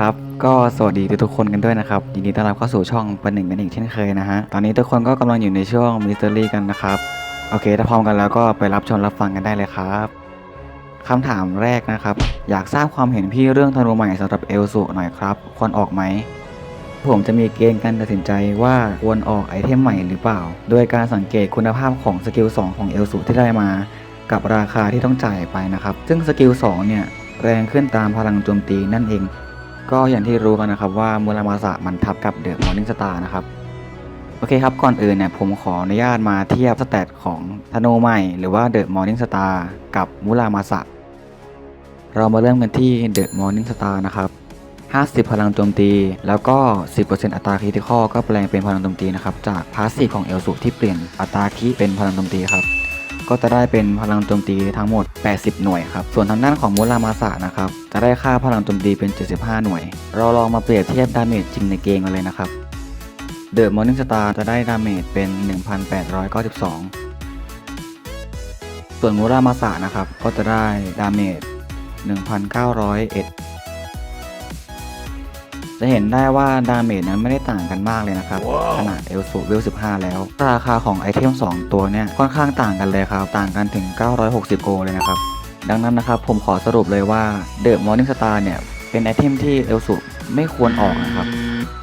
ครับก็สวัสดีทุกคนกันด้วยนะครับยินดีต้อนรับเข้าสู่ช่องปันหนึ่งกันอีกเช่นเคยนะฮะตอนนี้ทุกคนก็กำลังอยู่ในช่วงมิส t ต r y กันนะครับโอเค ถ้าพร้อมกันแล้วก็ไปรับชมรับฟังกันได้เลยครับคำถามแรกนะครับ อยากทราบความเห็นพี่เรื่องธนูใหม่สำหรับเอลสุหน่อยครับ ควรออกไหมผมจะมีเกณฑ์การตัดสินใจว่าควรออกไอเทมใหม่หรือเปล่า โดยการสังเกตคุณภาพของสกิล2ของเอลสุที่ได้มา กับราคาที่ต้องจ่ายไปนะครับ ซึ่งสกิล2เนี่ยแรงขึ้นตามพลังโจมตีนั่นเอง ก็อย่างที่รู้กันนะครับว่ามูรามาสะมันทับกับเดอะมอร์นิ่งสตาร์นะครับ โอเคครับ ก่อนอื่นเนี่ยผมขออนุญาตมาเทียบสแตทของธนูใหม่ หรือว่าเดอะมอร์นิ่งสตาร์กับมูรามาสะเรามาเริ่มกันที่เดอะมอร์นิ่งสตาร์นะครับ50 พลังโจมตี แล้วก็ 10%อัตราคริติคอลก็แปลงเป็นพลังโจมตีนะครับ จากพาสซีฟของเอลสุที่เปลี่ยนอัตราคิเป็นพลังโจมตีครับ ก็จะได้เป็นพลังโจมตีทั้งหมด 80 หน่วยครับ ส่วนทางด้านของมุรามาสะนะครับ จะได้ค่าพลังโจมตีเป็น 75 หน่วย เราลองมาเปรียบเทียบดาเมจจริงในเกมกันเลยนะครับ เดอะมอร์นิ่งสตาร์จะได้ดาเมจเป็น 1,892 ส่วนมุรามาสะนะครับ ก็จะได้ดาเมจ1,901 จะเห็นได้ว่าดาเมจนั้นไม่ได้ต่างกันมากเลยนะครับขนาดเอลสูเวล 15 แล้ว ราคาของไอเทม 2 ตัวเนี่ยค่อนข้างต่างกันเลยครับ ต่างกันถึง 960 โกเลยนะครับ ดังนั้นนะครับผมขอสรุปเลยว่าเดอะมอร์นิ่งสตาร์เนี่ยเป็นไอเทมที่เอลสูไม่ควรออกนะครับ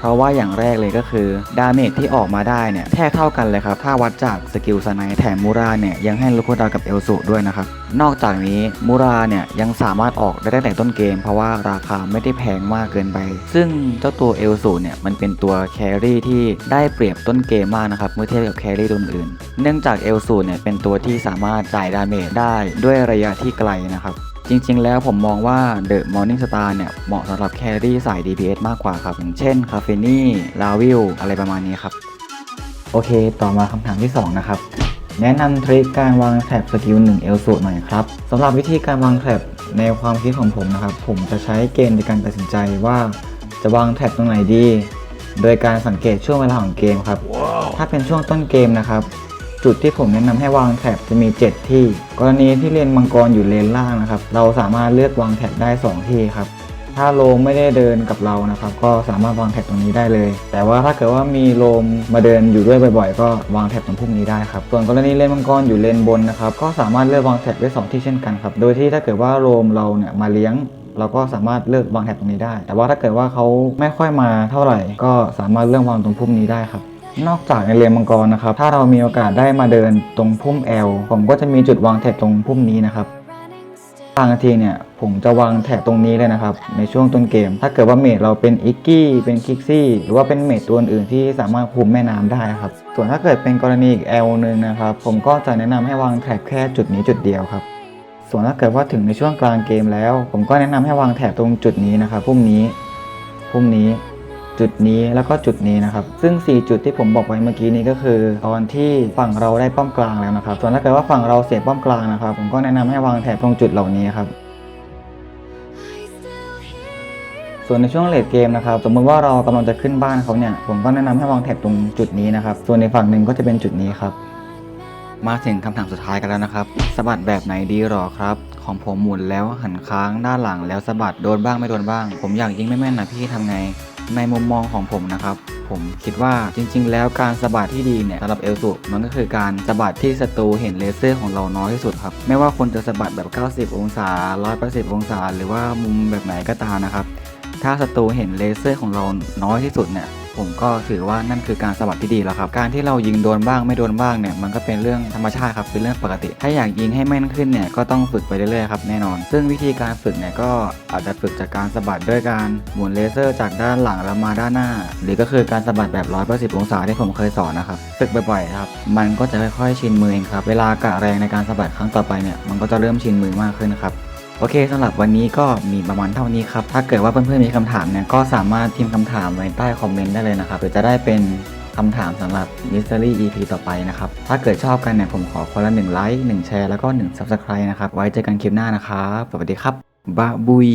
เพราะว่าอย่างแรกเลยก็คือ ดาเมจที่ออกมาได้เนี่ยแทบเท่ากันเลยครับ ถ้าวัดจากสกิลสไนแถมมูราเนี่ยยังให้ลูกโคดากับเอลสูด้วยนะครับ นอกจากนี้มูราเนี่ยยังสามารถออกได้ตั้งแต่ต้นเกม เพราะว่าราคาไม่ได้แพงมากเกินไป ซึ่งเจ้าตัวเอลสูเนี่ยมันเป็นตัวแครี่ที่ได้เปรียบต้นเกมมากนะครับเมื่อเทียบกับแครี่ตัวอื่น เนื่องจากเอลสูเนี่ยเป็นตัวที่สามารถจ่ายดาเมจได้ด้วยระยะที่ไกลนะครับ จริงๆ แล้วผมมองว่า The Morning Star เนี่ย เหมาะสำหรับแครี่สาย DPS มากกว่าครับ อย่างเช่นคาเฟนี่ลาวิลอะไรประมาณนี้ครับ โอเค ต่อมาคำถามที่ 2 นะครับ แนะนำทริคการวางแท็บสกิล1เอลสูหน่อยครับสำหรับวิธีการวางแท็บในความคิดของผมนะครับ ผมจะใช้เกณฑ์ในการตัดสินใจว่า จะวางแท็บตรงไหนดี โดยการสังเกตช่วงเวลาของเกมครับ ถ้าเป็นช่วงต้นเกมนะครับ จุดที่ผมแนะนำให้วางแท็บจะมี 7 ที่ กรณีที่เลนมังกรอยู่เลนล่างนะครับ เราสามารถเลือกวางแท็บได้ 2 ที่ครับ ถ้าโลมไม่ได้เดินกับเรานะครับ ก็สามารถวางแท็บตรงนี้ได้เลย แต่ว่าถ้าเกิดว่ามีโลมมาเดินอยู่ด้วยบ่อยๆ ก็วางแท็บตรงพวกนี้ได้ครับ ส่วนกรณีเลนมังกรอยู่เลนบนนะครับ ก็สามารถเลือกวางแท็บได้สองที่เช่นกันครับ โดยที่ถ้าเกิดว่าโลมเราเนี่ยมาเลี้ยงเราก็สามารถเลือกวางแท็บตรงนี้ได้ แต่ว่าถ้าเกิดว่าเขาไม่ค่อยมาเท่าไหร่ ก็สามารถเลือกวางตรงพุ่มนี้ได้ครับ นอกจากในเลมังกรนะครับ ถ้าเรามีโอกาสได้มาเดินตรงพุ่ม L ผมก็จะมีจุดวางแท็บตรงพุ่มนี้นะครับบางทีเนี่ยผมจะวางแท็บตรงนี้เลยนะครับ ในช่วงต้นเกม ถ้าเกิดว่าเมดเราเป็นอิกกี้เป็นคิกซี่หรือว่าเป็นเมดตัวอื่นที่สามารถคุมแม่น้ำได้ครับ ส่วนถ้าเกิดเป็นกรณีอีก L หนึ่งนะครับ ผมก็จะแนะนำให้วางแท็บแค่จุดนี้จุดเดียวครับ ส่วนถ้าเกิดว่าถึงในช่วงกลางเกมแล้ว ผมก็แนะนำให้วางแถบตรงจุดนี้นะครับพุ่มนี้พุ่มนี้ จุดนี้แล้วก็จุดนี้นะครับ ซึ่ง 4 จุดที่ผมบอกไว้เมื่อกี้นี้ก็คือ ตอนที่ฝั่งเราได้ป้อมกลางแล้วนะครับ ส่วนถ้าเกิดว่าฝั่งเราเสียป้อมกลางนะครับ ผมก็แนะนำให้วางแถบตรงจุดเหล่านี้ครับส่วนในช่วงเลดเกมนะครับสมมติว่าเรากำลังจะขึ้นบ้านเขาเนี่ยผมก็แนะนำให้วางแถบตรงจุดนี้นะครับ ส่วนในฝั่งหนึ่งก็จะเป็นจุดนี้ครับ มาถึงคำถามสุดท้ายกันแล้วนะครับสะบัดแบบไหนดีหรอครับ ของผมหมุนแล้วหันค้างด้านหลังแล้วสะบัดโดนบ้างไม่โดนบ้าง ผมอยากยิงไม่แม่นนะพี่ทำไง ในมุมมองของผมนะครับ ผมคิดว่าจริง ๆ แล้วการสะบัดที่ดีเนี่ยสำหรับเอลสุมันก็คือการสะบัดที่ศัตรูเห็นเลเซอร์ของเราน้อยที่สุดครับ ไม่ว่าคนจะสะบัดแบบ 90 องศา 180 องศา หรือว่ามุมแบบไหนก็ตามนะครับ ถ้าศัตรูเห็นเลเซอร์ของเราน้อยที่สุดเนี่ย ผมก็ถือว่านั่นคือการสะบัดที่ดีแล้วครับ การที่เรายิงโดนบ้างไม่โดนบ้างเนี่ยมันก็เป็นเรื่องธรรมชาติครับเป็นเรื่องปกติ ถ้าอยากยิงให้แม่นขึ้นเนี่ยก็ต้องฝึกไปเรื่อยๆครับแน่นอน ซึ่งวิธีการฝึกเนี่ยก็อาจจะฝึกจากการสะบัดด้วยการหมุนเลเซอร์จากด้านหลังแล้วมาด้านหน้า หรือก็คือการสะบัดแบบ180องศาที่ผมเคยสอนนะครับฝึกบ่อยๆครับมันก็จะค่อยๆชินมือเองครับเวลากะแรงในการสะบัดครั้งต่อไปเนี่ยมันก็จะเริ่มชินมือมากขึ้นครับ โอเคสำหรับวันนี้ก็มีประมาณเท่านี้ครับ ถ้าเกิดว่าเพื่อนๆมีคำถามเนี่ยก็สามารถพิมพ์คำถามไว้ใต้คอมเมนต์ได้เลยนะครับเพื่อจะได้เป็นคำถามสำหรับ Mystery EP ต่อไปนะครับ ถ้าเกิดชอบกันเนี่ยผมขอคนละหนึ่งไลค์หนึ่งแชร์แล้วก็1 Subscribe นะครับ ไว้เจอกันคลิปหน้านะครับ สวัสดีครับบาบุย